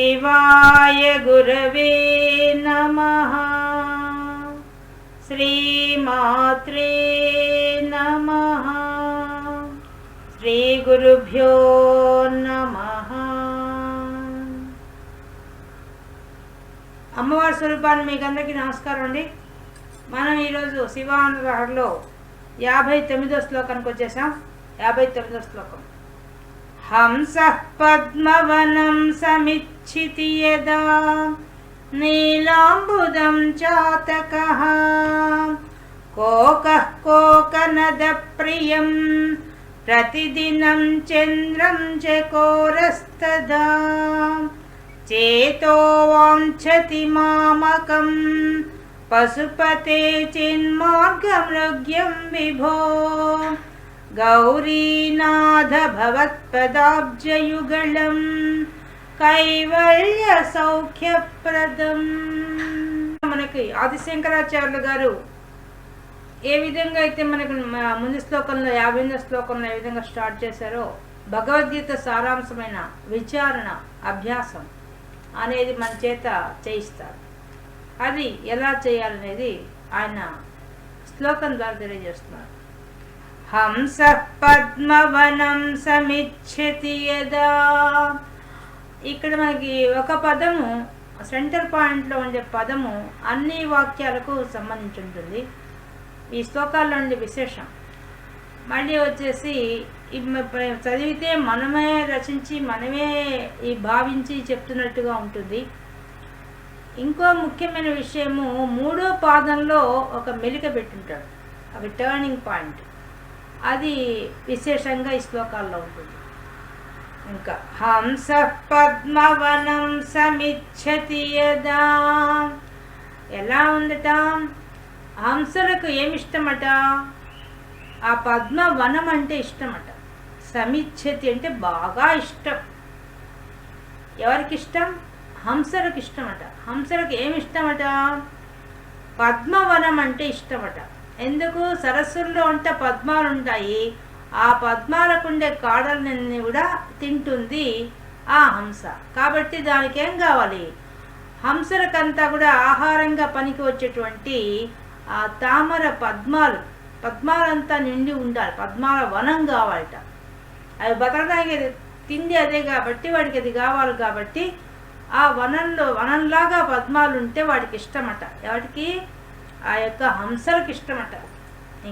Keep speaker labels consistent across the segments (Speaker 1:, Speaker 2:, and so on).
Speaker 1: శివాయ గురవే నమ శ్రీమాత్రే నమ శ్రీ గురుభ్యో నమ అమ్మవారి స్వరూపాన్ని మీకు అందరికీ నమస్కారం అండి. మనం ఈరోజు శివానురాహలో యాభై తొమ్మిదో శ్లోకానికి వచ్చేసాం. యాభై తొమ్మిదో శ్లోకం. हंसः पद्मवनं समिच्छिति यदा। नीलाम्बुदं चातकः। कोकः कोकनदप्रियं। प्रतिदिनं चन्द्रं च कौरस्तदा। चेतो वाञ्छति मामकं। पशुपते चिन्मार्गमृग्यं विभो। గౌరీనాథ భవత్పదాబ్జయుగళం కైవల్య సౌఖ్యప్రదం మనకి ఆదిశంకరాచార్యులు గారు ఏ విధంగా అయితే మనకు ముందు శ్లోకంలో యాభై శ్లోకంలో ఏ విధంగా స్టార్ట్ చేశారో భగవద్గీత సారాంశమైన విచారణ అభ్యాసం అనేది మన చేత చేయిస్తారు. అది ఎలా చేయాలనేది ఆయన శ్లోకం ద్వారా తెలియజేస్తున్నారు. హంస పద్మవనం సమిచ్చతి యదా. ఇక్కడ మనకి ఒక పదము సెంటర్ పాయింట్లో ఉండే పదము అన్ని వాక్యాలకు సంబంధించి ఉంటుంది. ఈ శ్లోకాల్లో ఉండే విశేషం. మళ్ళీ వచ్చేసి చదివితే మనమే రచించి మనమే ఈ భావించి చెప్తున్నట్టుగా ఉంటుంది. ఇంకో ముఖ్యమైన విషయము మూడో పాదంలో ఒక మెలిక పెట్టుంటాడు. అవి టర్నింగ్ పాయింట్ అది విశేషంగా ఈ శ్లోకాల్లో ఉంటుంది. ఇంకా హంస పద్మవనం సమిచ్చతి యదా. ఎలా ఉందట? హంసలకు ఏమిష్టమట? ఆ పద్మవనం అంటే ఇష్టమట. సమిచ్చతి అంటే బాగా ఇష్టం. ఎవరికి ఇష్టం హంసలకు ఇష్టమట హంసలకు ఏమి ఇష్టమట పద్మవనం అంటే ఇష్టమట. ఎందుకు సరస్సుల్లో ఉంటే పద్మాలు ఉంటాయి ఆ పద్మాలకుండే కాడలన్నీ కూడా తింటుంది ఆ హంస. కాబట్టి దానికి ఏం కావాలి? హంసలకంతా కూడా ఆహారంగా పనికి వచ్చేటువంటి ఆ తామర పద్మాలు. పద్మాలంతా నిండి ఉండాలి. పద్మాల వనం కావాలట. అవి బతకడానికి అది తిండి అదే కాబట్టి వాడికి అది కావాలి కాబట్టి ఆ వనంలో వనంలాగా పద్మాలు ఉంటే వాడికి ఇష్టమట వాటికి ఆ యొక్క హంసలకు ఇష్టమట.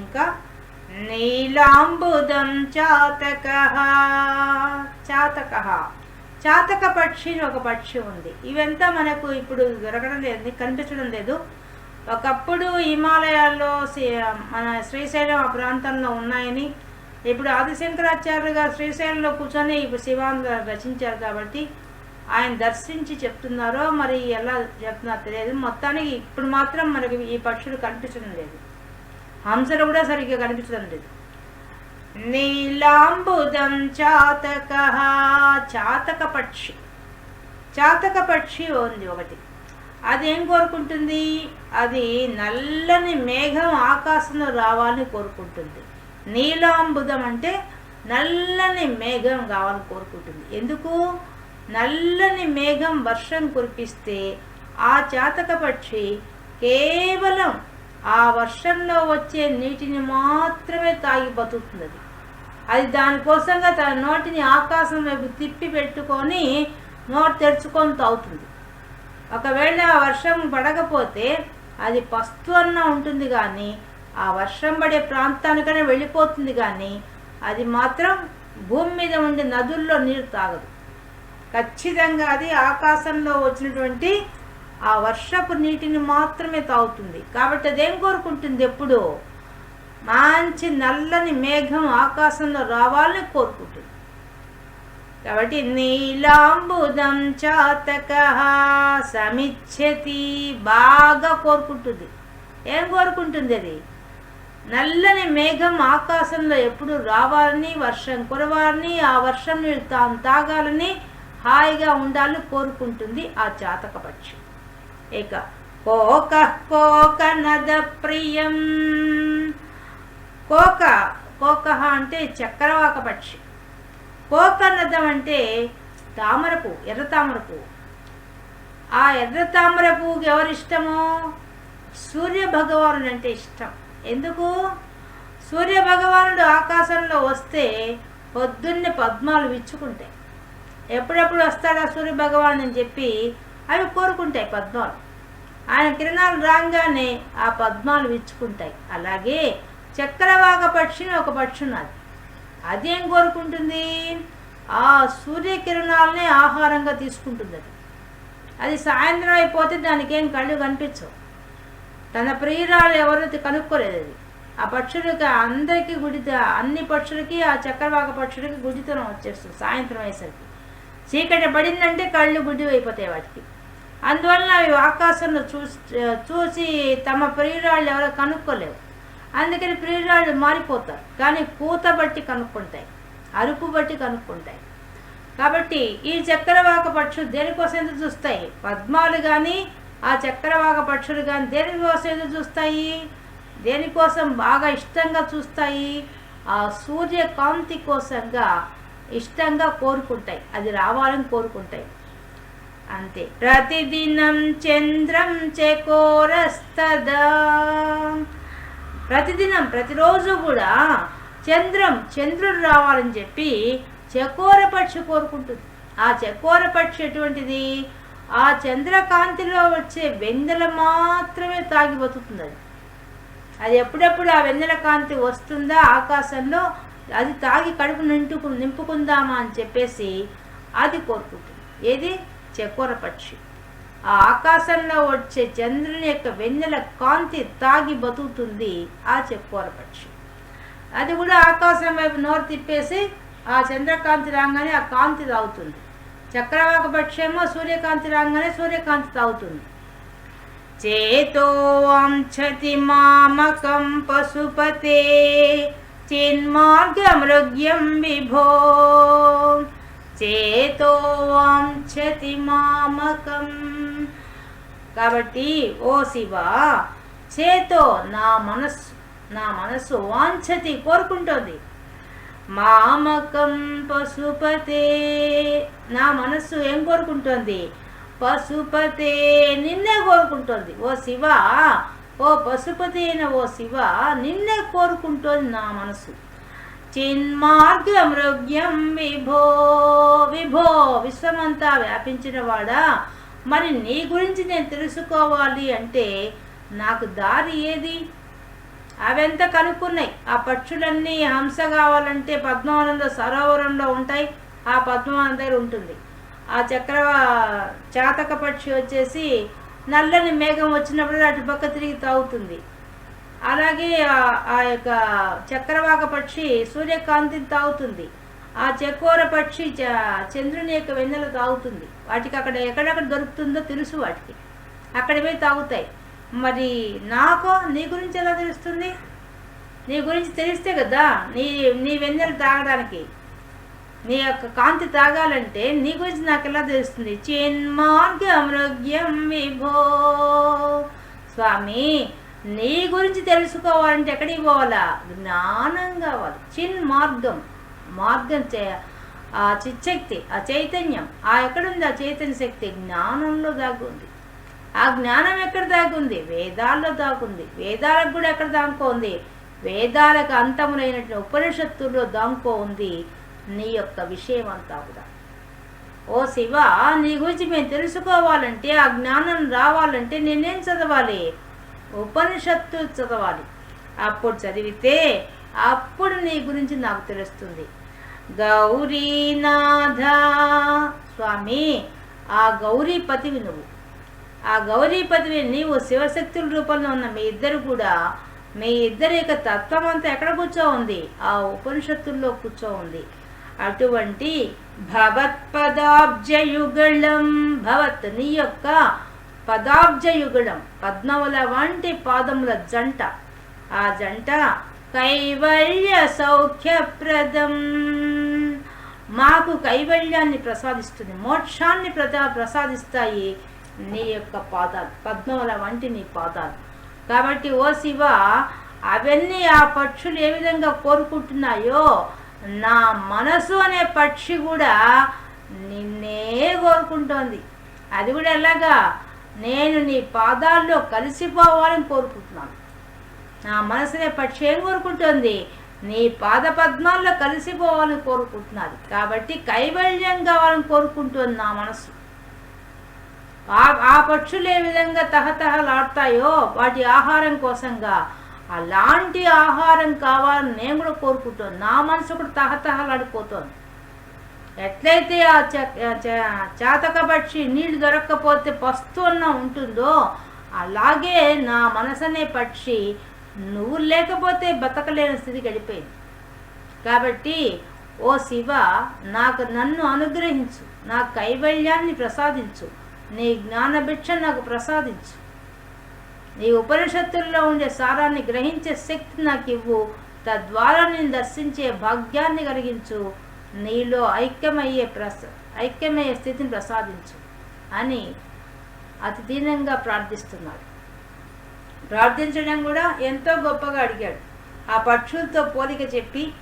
Speaker 1: ఇంకా నీలాంబుదం చాతక చాతక. చాతక పక్షి అని ఒక పక్షి ఉంది. ఇవంతా మనకు ఇప్పుడు దొరకడం లేదు కనిపించడం లేదు. ఒకప్పుడు హిమాలయాల్లో మన శ్రీశైలం ఆ ప్రాంతంలో ఉన్నాయని ఇప్పుడు ఆదిశంకరాచార్యులు గారు శ్రీశైలంలో కూర్చొని ఇప్పుడు శివాన్ గారు రచించారు కాబట్టి ఆయన దర్శించి చెప్తున్నారో మరి ఎలా చెప్తున్నారో తెలియదు. మొత్తానికి ఇప్పుడు మాత్రం మనకి ఈ పక్షులు కనిపించడం లేదు. హంసలు కూడా సరిగ్గా కనిపించడం లేదు. నీలాంబుదం చాతక చాతక పక్షి. చాతక పక్షి ఉంది ఒకటి. అదేం కోరుకుంటుంది? అది నల్లని మేఘం ఆకాశంలో రావాలని కోరుకుంటుంది. నీలాంబుదం అంటే నల్లని మేఘం కావాలని కోరుకుంటుంది. ఎందుకు? నల్లని మేఘం వర్షం కురిపిస్తే ఆ చాతక పక్షి కేవలం ఆ వర్షంలో వచ్చే నీటిని మాత్రమే తాగి బతుకుతుంది అది దానికోసంగా తన నోటిని ఆకాశం వైపు తిప్పి పెట్టుకొని నోటు తెరుచుకొని తాగుతుంది. ఒకవేళ ఆ వర్షం పడకపోతే అది పస్తు అన్న ఉంటుంది కానీ ఆ వర్షం పడే ప్రాంతానికనే వెళ్ళిపోతుంది కానీ అది మాత్రం భూమి మీద ఉండే నదుల్లో నీరు తాగదు. ఖచ్చితంగా అది ఆకాశంలో వచ్చినటువంటి ఆ వర్షపు నీటిని మాత్రమే తాగుతుంది. కాబట్టి అదేం కోరుకుంటుంది ఎప్పుడు? మంచి నల్లని మేఘం ఆకాశంలో రావాలని కోరుకుంటుంది. కాబట్టి నీలాంబుదం చాతక సమిచ్చతి బాగా కోరుకుంటుంది. ఏం కోరుకుంటుంది అది? నల్లని మేఘం ఆకాశంలో ఎప్పుడు రావాలని వర్షం కురవాలని ఆ వర్షం తాను తాగాలని హాయిగా ఉండాలని కోరుకుంటుంది ఆ జాతక పక్షి. ఇక కోక కోక నద ప్రియం. కోక కోక అంటే చక్రవాక పక్షి. కోకనదం అంటే తామరపు ఎర్ర తామరపు ఆ ఎర్ర తామర పువ్వుకి ఎవరిష్టము? సూర్య భగవానుడు అంటే ఇష్టం. ఎందుకు? సూర్య భగవానుడు ఆకాశంలో వస్తే పొద్దున్నే పద్మాలు విచ్చుకుంటాయి. ఎప్పుడెప్పుడు వస్తాడా సూర్య భగవాన్ అని చెప్పి అవి కోరుకుంటాయి పద్మాలు. ఆయన కిరణాలు రాగానే ఆ పద్మాలు విచ్చుకుంటాయి. అలాగే చక్రవాక పక్షిని ఒక పక్షి ఉన్నది. అదేం కోరుకుంటుంది? ఆ సూర్యకిరణాలనే ఆహారంగా తీసుకుంటుంది అది. అది సాయంత్రం అయిపోతే దానికి ఏం కళ్ళు కనిపించవు. తన ప్రియురాలు ఎవరైతే కనుక్కోలేదు అది. ఆ పక్షులకి అందరికీ గుడిత అన్ని పక్షులకి ఆ చక్రవాక పక్షులకి గుడితనం వచ్చేస్తుంది సాయంత్రం అయ్యేసరికి. చీకటి పడిందంటే కళ్ళు గుడ్డి అయిపోతాయి వాటికి. అందువలన అవి ఆకాశంలో చూసి చూసి తమ ప్రియురాళ్ళు ఎవరో కనుక్కోలేవు. అందుకని ప్రియురాళ్ళు మారిపోతారు. కానీ కూత బట్టి కనుక్కుంటాయి. అరుపు బట్టి కనుక్కుంటాయి. కాబట్టి ఈ చక్రవాక పక్షులు దేనికోసం ఎందుకు చూస్తాయి? పద్మాలు కానీ ఆ చక్రవాక పక్షులు కానీ దేనికోసం ఎందుకు చూస్తాయి? దేనికోసం బాగా ఇష్టంగా చూస్తాయి? ఆ సూర్యకాంతి కోసంగా ఇష్టంగా కోరుకుంటాయి. అది రావాలని కోరుకుంటాయి. అంతే. ప్రతిదినం చంద్రం చెకోరస్తదా. ప్రతిదినం ప్రతిరోజు కూడా చంద్రం చంద్రుడు రావాలని చెప్పి చకోర పక్షి కోరుకుంటుంది. ఆ చకోర పక్షి ఎటువంటిది? ఆ చంద్రకాంతిలో వచ్చే వెన్నెల మాత్రమే తాగి బతుకుతుంది అది. అది ఎప్పుడెప్పుడు ఆ వెన్నెల కాంతి వస్తుందా ఆకాశంలో? అది తాగి కడుపు నింపుకు నింపుకుందామా అని చెప్పేసి అది కోరుకుంటుంది. ఏది? చకోర పక్షి. ఆ ఆకాశంలో వచ్చే చంద్రుని యొక్క వెన్నెల కాంతి తాగి బతుకుతుంది ఆ చకోర పక్షి. అది కూడా ఆకాశం వైపు నోరు తిప్పేసి ఆ చంద్రకాంతి రాగానే ఆ కాంతి తాగుతుంది. చక్రవాక పక్షేమో సూర్యకాంతి రాగానే సూర్యకాంతి తాగుతుంది. చేతో వంఛతి మామకం పశుపతే చిన్మార్గమృగ్యం విభో చేతో వాంఛతి మామకం కాబట్టి ఓ శివ చేతో నా మనస్సు నా మనస్సు వాంఛతి కోరుకుంటోంది. మామకం పశుపతే నా మనస్సు ఏం కోరుకుంటోంది? పశుపతే నిన్నే కోరుకుంటోంది. ఓ శివ ఓ పశుపతి అయిన ఓ శివ నిన్నే కోరుకుంటోంది నా మనసు. చిన్మార్గమృగ్యం విభో విభో విశ్వమంతా వ్యాపించిన వాడా. మరి నీ గురించి నేను తెలుసుకోవాలి అంటే నాకు దారి ఏది? అవెంత కనుక్కున్నాయి. ఆ పక్షులన్నీ హంస కావాలంటే పద్మవనంలో సరోవరంలో ఉంటాయి. ఆ పద్మవనం దగ్గర ఉంటుంది. ఆ చక్ర చాతక పక్షి వచ్చేసి నల్లని మేఘం వచ్చినప్పుడు అటుపక్క తిరిగి తాగుతుంది. అలాగే ఆ- యొక్క చక్రవాక పక్షి సూర్యకాంతిని తాగుతుంది. ఆ చెక్కోర పక్షి చ- చంద్రుని యొక్క వెన్నెల తాగుతుంది. వాటికి అక్కడ ఎక్కడెక్కడ దొరుకుతుందో తెలుసు వాటికి. అక్కడ పోయి తాగుతాయి. మరి నాకు నీ గురించి ఎలా తెలుస్తుంది? నీ గురించి తెలిస్తే కదా నీ నీ వెన్నెలు తాగడానికి. నీ యొక్క కాంతి తాగాలంటే నీ గురించి నాకు ఎలా తెలుస్తుంది? చిన్మార్గమృగ్యం విభో. స్వామి నీ గురించి తెలుసుకోవాలంటే ఎక్కడికి పోవాలా? జ్ఞానం కావాలి చిన్ మార్గం మార్గం చే ఆ చిచ్చక్తి ఆ చైతన్యం. ఆ ఎక్కడుంది? ఆ చైతన్య శక్తి జ్ఞానంలో దాగుంది. ఆ జ్ఞానం ఎక్కడ దాగుంది? వేదాల్లో దాగుంది. వేదాలకు కూడా ఎక్కడ దాంకో ఉంది? వేదాలకు అంతములైనటువంటి ఉపనిషత్తుల్లో దాంకో ఉంది. నీ యొక్క విషయం అంతా కూడా. ఓ శివ నీ గురించి మేము తెలుసుకోవాలంటే ఆ జ్ఞానం రావాలంటే నేనేం చదవాలి? ఉపనిషత్తు చదవాలి. అప్పుడు చదివితే అప్పుడు నీ గురించి నాకు తెలుస్తుంది. గౌరీనాథ స్వామి ఆ గౌరీపతివి నువ్వు. ఆ గౌరీపతివి నీవు శివశక్తుల రూపంలో ఉన్న మీ ఇద్దరు కూడా మీ ఇద్దరి యొక్క తత్వం అంతా ఎక్కడ కూర్చో ఉంది? ఆ ఉపనిషత్తుల్లో కూర్చో ఉంది. అటువంటి భవత్పదాబ్జయుగళం. భవత్ నీ యొక్క పదాబ్జయుగళం. పద్మముల వంటి పాదముల జంట. ఆ జంట కైవల్య సౌఖ్యప్రదం. మాకు కైవల్యాన్ని ప్రసాదిస్తుంది. మోక్షాన్ని ప్రదా ప్రసాదిస్తాయి నీ యొక్క పాదాలు. పద్మముల వంటి నీ పాదాలు. కాబట్టి ఓ శివ అవన్నీ ఆ పక్షులు ఏ విధంగా కోరుకుంటున్నాయో నా మనసు అనే పక్షి కూడా నిన్నే కోరుకుంటోంది. అది కూడా ఎలాగా? నేను నీ పాదాల్లో కలిసిపోవాలని కోరుకుంటున్నాను. నా మనసునే పక్షి ఏం కోరుకుంటుంది? నీ పాద పద్మాల్లో కలిసిపోవాలని కోరుకుంటున్నది. కాబట్టి కైవల్యం కావాలని కోరుకుంటుంది నా మనసు. ఆ ఆ పక్షులు ఏ విధంగా తహతహలాడతాయో వాటి ఆహారం కోసంగా అలాంటి ఆహారం కావాలని నేను కూడా కోరుకుంటాను నా మనసు కూడా తహతహలాడిపోతుంది. ఎట్లయితే ఆ చ- పక్షి నీళ్ళు దొరక్కపోతే పస్తున్న ఉంటుందో అలాగే నా మనసు అనే పక్షి నువ్వు లేకపోతే బతకలేని స్థితి గడిపోయింది. కాబట్టి ఓ శివ నాకు నన్ను అనుగ్రహించు. నా కైవల్యాన్ని ప్రసాదించు. నీ జ్ఞానభిక్ష నాకు ప్రసాదించు. నీ ఉపనిషత్తుల్లో ఉండే సారాన్ని గ్రహించే శక్తి నాకు ఇవ్వు. తద్వారా నేను దర్శించే భాగ్యాన్ని కలిగించు. నీలో ఐక్యమయ్యే ప్రస ఐక్యమయ్యే స్థితిని ప్రసాదించు అని అతి దీనంగా ప్రార్థిస్తున్నాడు. ప్రార్థించడం కూడా ఎంతో గొప్పగా అడిగాడు. ఆ పక్షులతో పోలిక చెప్పి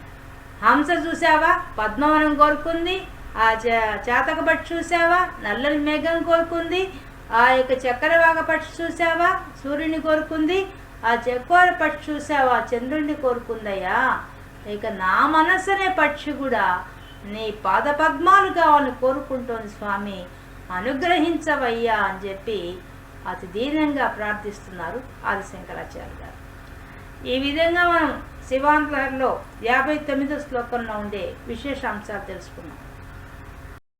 Speaker 1: హంస చూసావా పద్మవనం కోరుకుంది. ఆ చ- పక్షి చూసావా నల్లని మేఘం కోరుకుంది. ఆ యొక్క చక్రవాగ పక్షి చూసావా సూర్యుని కోరుకుంది. ఆ చక్కోర పక్షి చూసావా చంద్రుడిని కోరుకుందయ్యా. ఇక నా మనసనే పక్షి కూడా నీ పాద పద్మాలు కావాలని కోరుకుంటోంది స్వామి. అనుగ్రహించవయ్యా అని చెప్పి అతి దీనంగా ప్రార్థిస్తున్నారు ఆది శంకరాచార్య గారు. ఈ విధంగా మనం శివాంధ్రలో యాభై తొమ్మిదో శ్లోకంలో ఉండే విశేషాంశాలు తెలుసుకున్నాం.